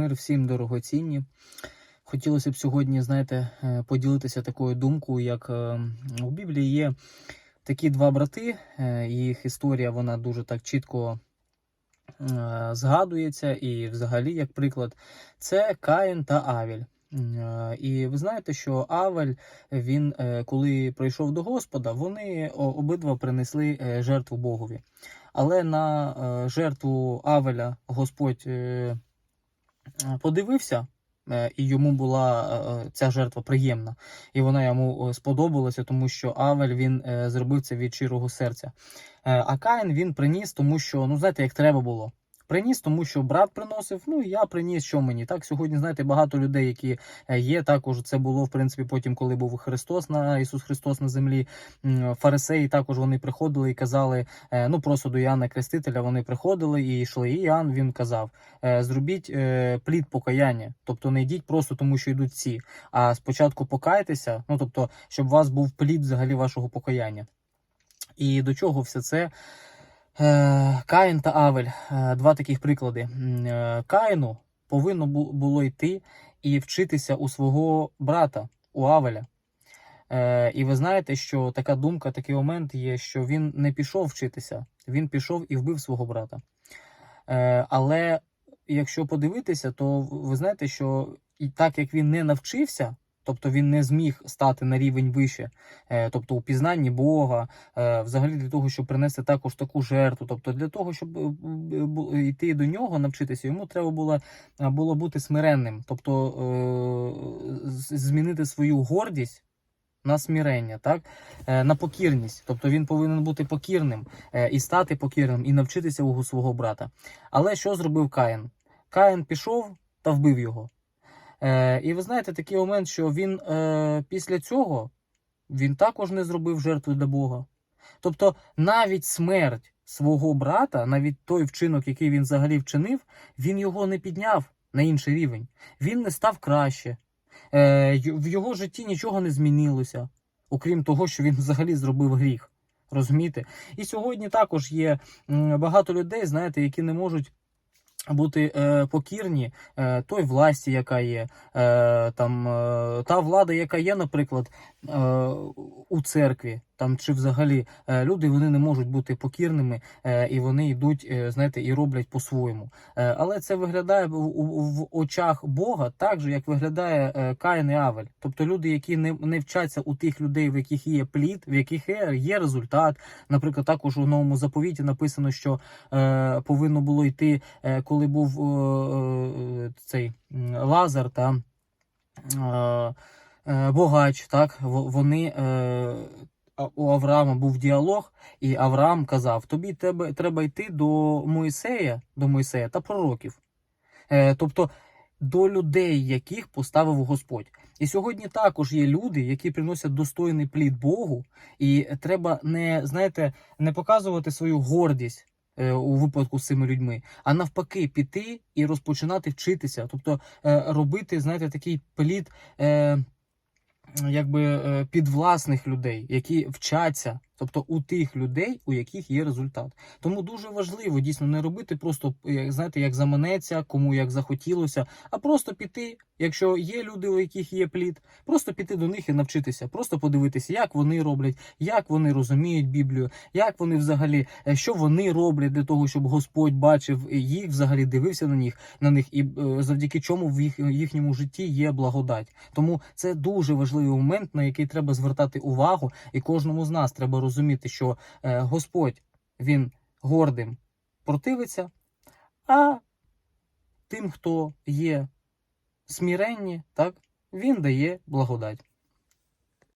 Мир всім дорогоцінні. Хотілося б сьогодні, знаєте, е, поділитися такою думкою, як е, у Біблії є такі два брати, е, їх історія вона дуже так чітко згадується. І, взагалі, як приклад, це Каїн та Авель. Е, І ви знаєте, що Авель, він, коли прийшов до Господа, вони обидва принесли жертву Богові. Але на жертву Авеля Господь подивився, е, і йому була е, ця жертва приємна, і вона йому е, сподобалася, тому що Авель він е, зробив це від щирого серця. Е, А Каїн він приніс, тому що, ну знаєте, як треба було. Приніс, тому що брат приносив, ну і я приніс, що мені. Так, сьогодні, знаєте, багато людей, які е, є. Також це було, в принципі, потім, коли був Христос на Ісус Христос на землі. Фарисеї також вони приходили і казали, е, ну просто до Іоанна Крестителя вони приходили і йшли. І Іоанн він казав: е, зробіть плід покаяння, тобто не йдіть просто тому, що йдуть всі. А спочатку покайтеся, ну тобто, щоб у вас був плід взагалі вашого покаяння. І до чого все це? Е, Каїн та Авель е, два таких приклади. Е, Каїну повинно було йти і вчитися у свого брата, у Авеля. І ви знаєте, що така думка, такий момент є, що він не пішов вчитися, він пішов і вбив свого брата. Але якщо подивитися, то ви знаєте, що і так як він не навчився, тобто він не зміг стати на рівень вище, е, тобто у пізнанні Бога, е, взагалі для того, щоб принести також таку жертву, тобто для того, щоб е, йти до нього, навчитися, йому треба було, було бути смиренним, тобто змінити свою гордість. На смірення, так на покірність, тобто він повинен бути покірним і стати покірним, і навчитися у свого брата. Але що зробив Каїн? Каїн пішов та вбив його. Е, і ви знаєте такий момент, що він е, після цього він також не зробив жертву для Бога. Тобто навіть смерть свого брата, навіть той вчинок, який він взагалі вчинив, він його не підняв на інший рівень. Він не став краще. Е, в його житті нічого не змінилося, окрім того, що він взагалі зробив гріх. Розумієте? І сьогодні також є багато людей, знаєте, які не можуть бути е, покірні е, той власті, яка є, е, там, е, та влада, яка є, наприклад, е, у церкві, там, чи взагалі е, люди вони не можуть бути покірними, е, і вони йдуть, е, знаєте, і роблять по-своєму. Але це виглядає в, очах Бога так же, як виглядає Каїн і Авель. Тобто люди, які не, не вчаться у тих людей, в яких є плід, в яких є, є результат. Наприклад, також у новому заповіті написано, що е, повинно було йти, е, коли був е, цей Лазар та е, Богач, так вони. У Авраама був діалог, і Авраам казав: Тобі тебе треба йти до Моїсея, до Моїсея та пророків. Е, тобто до людей, яких поставив Господь. І сьогодні також є люди, які приносять достойний плід Богу, і треба не знаєте, не показувати свою гордість. е, У випадку з цими людьми, а навпаки, піти і розпочинати вчитися, тобто е, робити, знаєте, такий плід якби підвласних під власних людей, які вчаться, тобто у тих людей, у яких є результат. Тому дуже важливо дійсно не робити просто як знаєте, як заманеться, кому як захотілося, а просто піти, якщо є люди, у яких є плід, просто піти до них і навчитися, просто подивитися, як вони роблять, як вони розуміють Біблію, як вони взагалі, е, що вони роблять для того, щоб Господь бачив їх, взагалі дивився на них, на них, і е, завдяки чому в їх, їхньому житті є благодать. Тому це дуже важливий момент, на який треба звертати увагу, і кожному з нас треба розуміти, що е, Господь він гордим противиться, а тим, хто є сміренні, так, він дає благодать.